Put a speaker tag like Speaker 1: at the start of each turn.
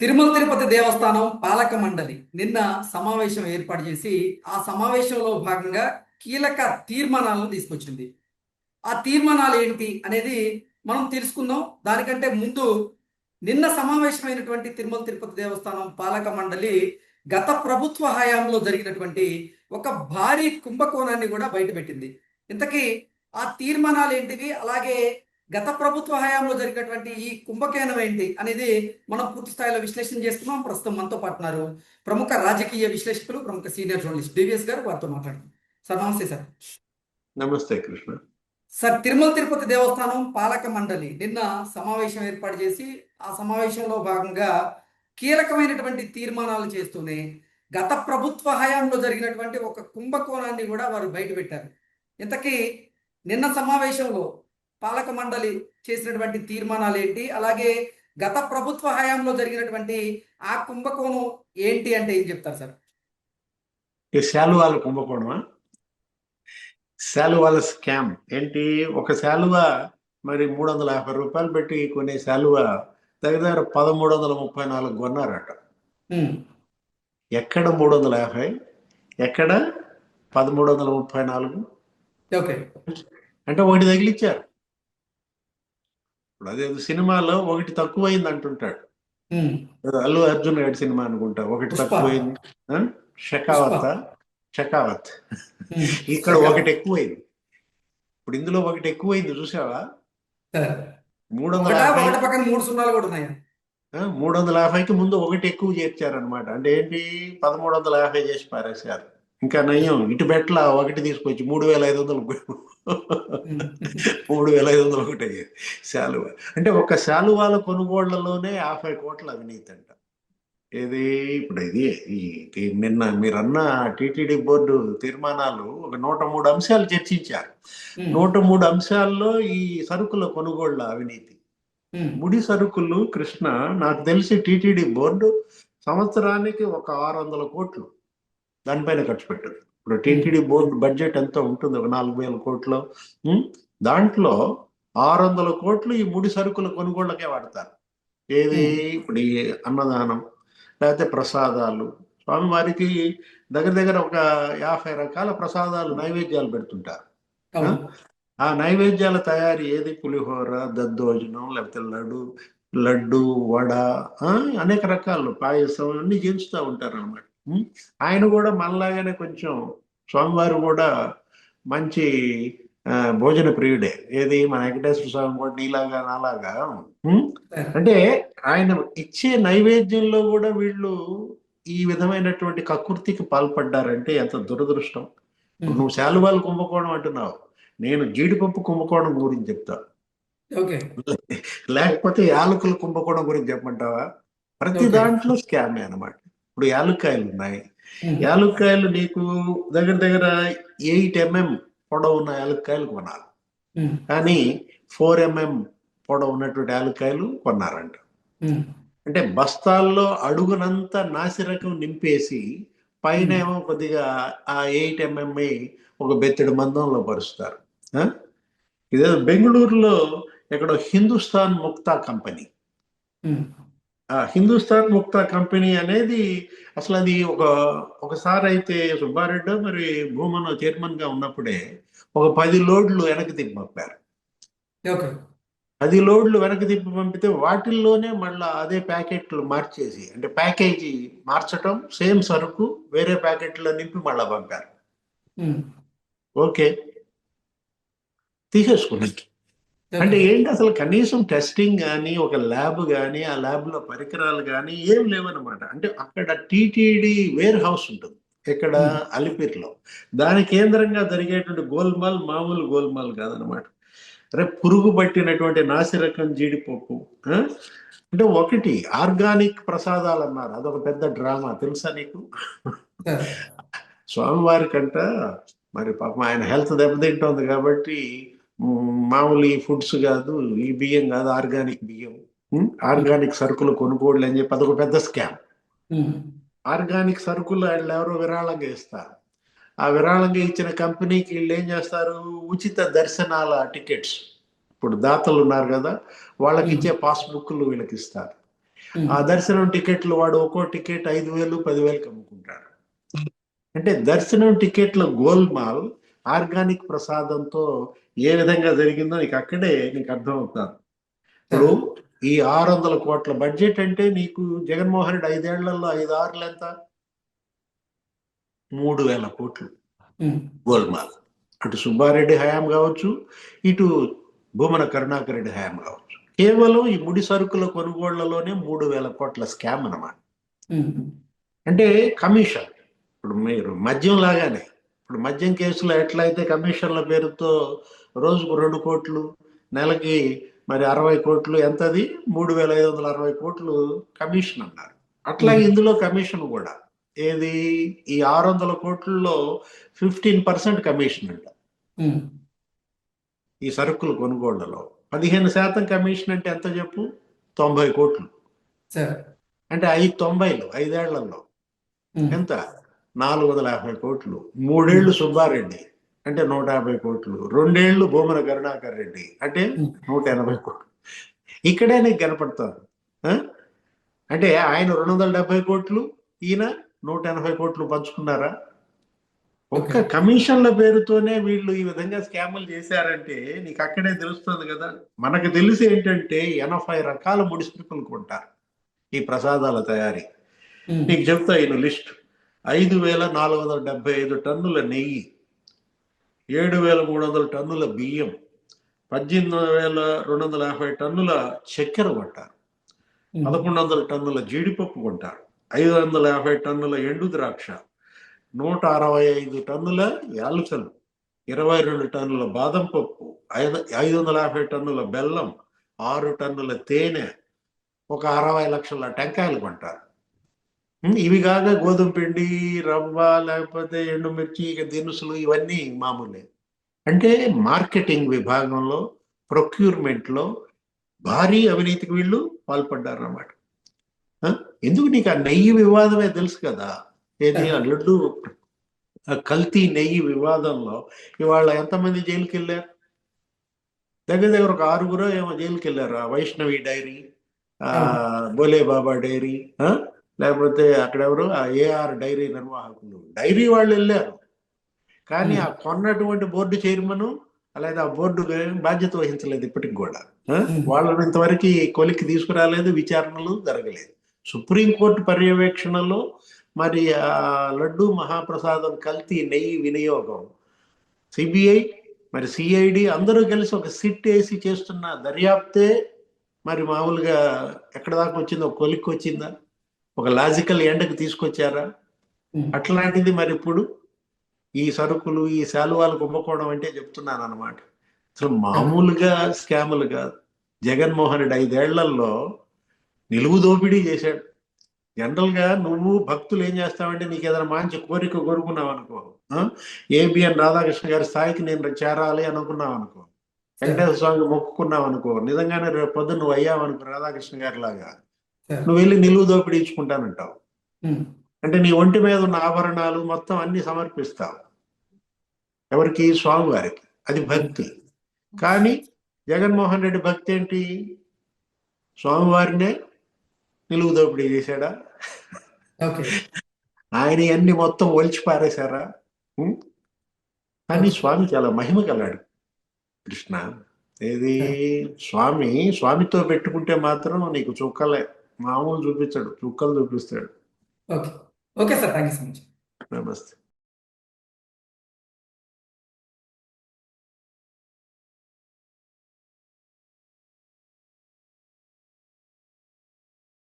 Speaker 1: తిరుమల తిరుపతి దేవస్థానం పాలక మండలి. నిన్న సమావేశం ఏర్పాటు చేసి ఆ సమావేశంలో భాగంగా కీలక తీర్మానాలను తీసుకొచ్చింది. ఆ తీర్మానాలు ఏంటి అనేది మనం తెలుసుకుందాం. దానికంటే ముందు నిన్న సమావేశమైనటువంటి తిరుమల తిరుపతి దేవస్థానం పాలక మండలి గత ప్రభుత్వ హయాంలో జరిగినటువంటి ఒక భారీ కుంభకోణాన్ని కూడా బయటపెట్టింది. ఇంతకీ ఆ తీర్మానాలు ఏంటివి? అలాగే గత ప్రభుత్వ హయాంలో జరిగినటువంటి ఈ కుంభకేణం ఏంటి అనేది మనం పూర్తి స్థాయిలో విశ్లేషణ చేస్తున్నాం. ప్రస్తుతం మనతో పాటు ఉన్నారు ప్రముఖ రాజకీయ విశ్లేషకులు ప్రముఖ సీనియర్ జర్నలిస్ట్ డివిఎస్ గారు. వారితో మాట్లాడుతున్నాం సార్ నమస్తే సార్.
Speaker 2: నమస్తే కృష్ణ.
Speaker 1: సార్ తిరుమల తిరుపతి దేవస్థానం పాలక మండలి నిన్న సమావేశం ఏర్పాటు చేసి ఆ సమావేశంలో భాగంగా కీలకమైనటువంటి తీర్మానాలు చేస్తూనే గత ప్రభుత్వ హయాంలో జరిగినటువంటి ఒక కుంభకోణాన్ని కూడా వారు బయటపెట్టారు. ఇంతకీ నిన్న సమావేశంలో పాలక మండలి చేసినటువంటి తీర్మానాలు ఏంటి అలాగే గత ప్రభుత్వ హయాంలో జరిగినటువంటి ఆ కుంభకోణం ఏంటి అంటే ఏం చెప్తారు సార్?
Speaker 2: ఈ శాలువాల కుంభకోణమా? శాలువాల స్కామ్ ఏంటి? ఒక శాలువ మరి మూడు వందల యాభై రూపాయలు పెట్టి కొనే శాలువ దగ్గర దగ్గర పదమూడు వందల ముప్పై నాలుగు కొన్నారట. ఎక్కడ మూడు వందల యాభై? ఎక్కడ? పదమూడు వందల ముప్పై నాలుగు.
Speaker 1: ఓకే.
Speaker 2: అంటే ఒకటి తగిలిచ్చారు. ఇప్పుడు అదే సినిమాలో ఒకటి తక్కువైంది అంటుంటాడు. అల్లు అర్జున్ గారి సినిమా అనుకుంటా. ఒకటి. తక్కువైంది? షెకావత్. షెకావత్. ఇక్కడ ఒకటి ఎక్కువైంది. ఇప్పుడు ఇందులో ఒకటి ఎక్కువైంది చూసావా? మూడు వందల
Speaker 1: మూడు
Speaker 2: వందల యాభైకి ముందు ఒకటి ఎక్కువ చేర్చారనమాట అంటే ఏంటి? పదమూడు వందల యాభై చేసి పారేశారు. ఇంకా నయ్యం ఇటు బెట్ల ఒకటి తీసుకొచ్చి మూడు వేల ఐదు వందలు మూడు వేల ఐదు వందలు ఒకటి అయ్యేది శాలువ. అంటే ఒక శాలువాల కొనుగోళ్ళలోనే యాభై కోట్ల అవినీతి అంట ఏది? ఇప్పుడు ఇది నిన్న మీరన్న టిటిడి బోర్డు తీర్మానాలు ఒక నూట మూడు అంశాలు చర్చించారు. నూట మూడు అంశాల్లో ఈ సరుకుల కొనుగోళ్ళ అవినీతి. ముడి సరుకులు కృష్ణ నాకు తెలిసి టిటిడి బోర్డు సంవత్సరానికి ఒక ఆరు వందల కోట్లు. దానిపైన ఖర్చు పెట్టదు. ఇప్పుడు టిటిడి బోర్డు బడ్జెట్ ఎంత ఉంటుంది? ఒక నాలుగు వేల కోట్లు? దాంట్లో ఆరు వందల కోట్లు ఈ ముడి సరుకుల కొనుగోళ్ళకే వాడతారు. ఏది? ఇప్పుడు ఈ అన్నదానం లేకపోతే ప్రసాదాలు. స్వామివారికి దగ్గర దగ్గర ఒక యాభై రకాల ప్రసాదాలు నైవేద్యాలు పెడుతుంటారు. ఆ? నైవేద్యాల తయారీ ఏది? పులిహోర దద్దోజనం లేకపోతే లడ్డు లడ్డు వడ అనేక రకాలు. పాయసం అన్ని చేస్తూ ఉంటారు అనమాట ఆయన కూడా మనలాగానే కొంచెం స్వామివారు కూడా మంచి భోజన ప్రియుడే. ఏది? మన వెంకటేశ్వర స్వామి కూడా నీలాగా నాలాగా. అంటే ఆయన ఇచ్చే నైవేద్యంలో కూడా వీళ్ళు ఈ విధమైనటువంటి కకృతికి పాల్పడ్డారంటే ఎంత దురదృష్టం. నువ్వు శాలువాలు కుంభకోణం అంటున్నావు. నేను జీడిపప్పు కుంభకోణం గురించి చెప్తా. లేకపోతే యాలకుల కుంభకోణం గురించి చెప్పమంటావా? ప్రతి. దాంట్లో స్కామే అన్నమాట. ఇప్పుడు యాలుక్కాయలు ఉన్నాయి యాలుక్కాయలు నీకు దగ్గర దగ్గర ఎయిట్ ఎంఎం పొడవు ఉన్న యాలుక్కాయలు కొనాలి. కానీ ఫోర్ ఎంఎం పొడవు ఉన్నటువంటి యాలుక్కాయలు కొన్నారంట. అంటే బస్తాల్లో అడుగునంతా నాసిరకం నింపేసి పైన ఏమో కొద్దిగా ఆ ఎయిట్ ఎంఎంఐ ఒక బెత్తడి మందంలో పరుస్తారు. ఆ? ఇదే బెంగళూరులో ఎక్కడో హిందుస్థాన్ ముక్తా కంపెనీ. హిందుస్థాన్ ముక్తా కంపెనీ అనేది అసలు అది ఒక ఒకసారి అయితే సుబ్బారెడ్డి మరి భూమన్ చైర్మన్గా ఉన్నప్పుడే ఒక పది లోడ్లు వెనక్కి తిప్పి పంపారు. పది లోడ్లు వెనక్కి తిప్పి పంపితే వాటిల్లోనే మళ్ళా అదే ప్యాకెట్లు మార్చేసి అంటే ప్యాకేజీ మార్చటం సేమ్ సరుకు వేరే ప్యాకెట్లో నింపి మళ్ళా పంపారు. ఓకే. తీసేసుకున్నాకి
Speaker 1: ఓకే.
Speaker 2: అంటే ఏంటి అసలు కనీసం టెస్టింగ్ కానీ ఒక ల్యాబ్ కానీ ఆ ల్యాబ్లో పరికరాలు కానీ ఏం లేవన్నమాట. అంటే అక్కడ టీటీడీ వేర్ హౌస్ ఉంటుంది. ఇక్కడ
Speaker 1: Hmm.
Speaker 2: అలిపిరిలో. దాని కేంద్రంగా జరిగేటువంటి గోల్మాల్ మామూలు గోల్మాల్ కాదనమాట రేపు పురుగు పట్టినటువంటి నాసిరకం జీడిపప్పు? అంటే ఒకటి ఆర్గానిక్ ప్రసాదాలు అన్నారు. అదొక పెద్ద డ్రామా. తెలుసా నీకు?
Speaker 1: సార్
Speaker 2: స్వామివారి కంట మరి పాపం ఆయన హెల్త్ దెబ్బతింటోంది కాబట్టి మామూలు ఈ ఫుడ్స్ కాదు ఈ బియ్యం కాదు ఆర్గానిక్ బియ్యం. ఆర్గానిక్ సరుకులు కొనుగోళ్ళు అని చెప్పి అదొక పెద్ద స్కామ్ ఆర్గానిక్ సరుకులు వాళ్ళు ఎవరో విరాళంగా ఇస్తారు. ఆ విరాళంగా ఇచ్చిన కంపెనీకి వీళ్ళు ఏం చేస్తారు? ఉచిత దర్శనాల టికెట్స్. ఇప్పుడు దాతలు ఉన్నారు కదా వాళ్ళకి ఇచ్చే పాస్బుక్లు వీళ్ళకి ఇస్తారు. ఆ దర్శనం టికెట్లు వాడు ఒక్కో టికెట్ ఐదు వేలు పదివేలకు అమ్ముకుంటాడు. అంటే దర్శనం టికెట్ల గోల్మాల్ ఆర్గానిక్ ప్రసాదంతో ఏ విధంగా జరిగిందో నీకు అక్కడే నీకు అర్థమవుతాను. ఇప్పుడు ఈ ఆరు వందల కోట్ల బడ్జెట్ అంటే నీకు జగన్మోహన్ రెడ్డి ఐదేళ్ళలో ఐదు ఆరులు ఎంత? మూడు వేల కోట్లు. గోల్మాల్. అటు సుబ్బారెడ్డి హయాం కావచ్చు ఇటు భూమన కరుణాకర్ రెడ్డి హయాం కావచ్చు. కేవలం ఈ ముడి సరుకుల కొనుగోళ్ళలోనే మూడు వేల కోట్ల స్కామ్ అన్నమాట.
Speaker 1: ఉమ్.
Speaker 2: అంటే కమిషన్. ఇప్పుడు మీరు మద్యం లాగానే. ఇప్పుడు మద్యం కేసులో ఎట్లయితే కమిషన్ల పేరుతో రోజుకు రెండు కోట్లు నెలకి మరి అరవై కోట్లు ఎంతది? మూడు వేల ఐదు వందల అరవై కోట్లు కమిషన్ అన్నారు. అట్లాగే ఇందులో కమిషన్ కూడా. ఏది? ఈ ఆరు వందల కోట్లలో ఫిఫ్టీన్ పర్సెంట్ కమిషన్ అంట. ఈ సరుకుల కొనుగోళ్ళలో. పదిహేను శాతం కమిషన్ అంటే ఎంత చెప్పు? తొంభై కోట్లు. అంటే ఐదు తొంభైలు
Speaker 1: ఐదేళ్ళలో.
Speaker 2: ఎంత? నాలుగు వందల యాభై కోట్లు. మూడేళ్ళు సుబ్బారెడ్డి. అంటే నూట యాభై కోట్లు రెండేళ్ళు భూమన కరుణాకర్ రెడ్డి అంటే. నూట ఎనభై కోట్లు ఇక్కడే నీకు కనపడతారు? అంటే ఆయన రెండు వందల డెబ్బై కోట్లు ఈయన నూట ఎనభై కోట్లు పంచుకున్నారా ఒక్క. కమిషన్ల పేరుతోనే వీళ్ళు ఈ విధంగా స్కాములు చేశారంటే నీకు అక్కడే తెలుస్తుంది కదా మనకు తెలిసి ఏంటంటే ఎనభై రకాల ముడిసరుకులు కొంటారు ఈ ప్రసాదాల తయారీ. నీకు చెప్తా ఈయన లిస్ట్ ఐదు వేల నాలుగు వందల డెబ్బై ఐదు టన్నుల నెయ్యి ఏడు వేల మూడు వందల టన్నుల బియ్యం పద్దెనిమిది వేల రెండు వందల యాభై టన్నుల చక్కెర కొంటారు
Speaker 1: ఉమ్.
Speaker 2: పదకొండు వందల టన్నుల జీడిపప్పు కొంటారు ఐదు వందల యాభై టన్నుల ఎండు ద్రాక్ష నూట అరవై ఐదు టన్నుల యాలుకలు ఇరవై రెండు టన్నుల బాదం పప్పు ఐదు ఐదు వందల యాభై టన్నుల బెల్లం ఆరు టన్నుల తేనె ఒక అరవై లక్షల టెంకాయలు కొంటారు ఉమ్, ఇవి కాక గోధుమ పిండి రవ్వ లేకపోతే ఎండుమిర్చి ఇక దినుసులు ఇవన్నీ మామూలే. అంటే మార్కెటింగ్ విభాగంలో procurement లో భారీ అవినీతికి వీళ్ళు పాల్పడ్డారు అన్నమాట ఆ? ఎందుకు నీకు ఆ నెయ్యి వివాదమే తెలుసు కదా? ఏది? ఆ లడ్డు ఆ కల్తీ నెయ్యి వివాదంలో ఇవాళ ఎంతమంది జైలుకి వెళ్ళారు దగ్గర దగ్గర ఒక ఆరుగురు ఏమో జైలుకి వెళ్ళారు ఆ వైష్ణవి డైరీ ఆ బోలే బాబా డైరీ? లేకపోతే అక్కడెవరు? ఆ ఏఆర్ డైరీ నిర్వాహకులు. డైరీ వాళ్ళు వెళ్ళారు. కానీ ఆ కొన్నటువంటి బోర్డు చైర్మన్ అలాగే ఆ బోర్డు బాధ్యత వహించలేదు ఇప్పటికి కూడా. వాళ్ళని ఇంతవరకు కొలిక్కి తీసుకురాలేదు విచారణలు జరగలేదు. సుప్రీంకోర్టు పర్యవేక్షణలో మరి ఆ లడ్డు మహాప్రసాదం కల్తీ నెయ్యి వినియోగం. సిబిఐ మరి సిఐడి అందరూ కలిసి ఒక సిట్ వేసి చేస్తున్న దర్యాప్తే మరి మామూలుగా ఎక్కడ దాకా వచ్చిందో కొలిక్కి వచ్చిందా? ఒక లాజికల్ ఎండకు తీసుకొచ్చారా. అట్లాంటిది మరి ఇప్పుడు ఈ సరుకులు ఈ శాలువాలు కుంభకోణం అంటే చెప్తున్నాను అనమాట అసలు మామూలుగా స్కాములు కాదు జగన్మోహన్ రెడ్డి ఐదేళ్ళలో నిలువు దోపిడీ చేశాడు జనరల్గా నువ్వు భక్తులు ఏం చేస్తావంటే నీకు ఏదైనా మంచి కోరిక కోరుకున్నావు అనుకో ఏబిఎన్ రాధాకృష్ణ గారి స్థాయికి నేను చేరాలి అనుకున్నావు అనుకో వెంకటేశ్వర స్వామికి మొక్కుకున్నావు అనుకో నిజంగానే రేపు పొద్దున్న నువ్వు అయ్యావు అనుకో రాధాకృష్ణ గారి లాగా. నువ్వు వెళ్ళి నిలువు దోపిడీ ఇచ్చుకుంటానంటావు.
Speaker 1: ఉమ్.
Speaker 2: అంటే నీ ఒంటి మీద ఉన్న ఆభరణాలు మొత్తం అన్ని సమర్పిస్తావు. ఎవరికి? స్వామివారికి. అది భక్తి. కానీ జగన్మోహన్ రెడ్డి భక్తి ఏంటి? స్వామివారినే నిలువు దోపిడీ చేశాడా? ఆయన అన్ని మొత్తం ఒలిచి పారేశారా? ఉం? కానీ స్వామి చాలా మహిమ కలాడు కృష్ణ. ఏది? స్వామి స్వామితో పెట్టుకుంటే మాత్రం నీకు చుక్కలే. మామూలు చూపించాడు చుక్కలు చూపిస్తాడు.
Speaker 1: Okay. Okay sir thank you so much.
Speaker 2: నమస్తే.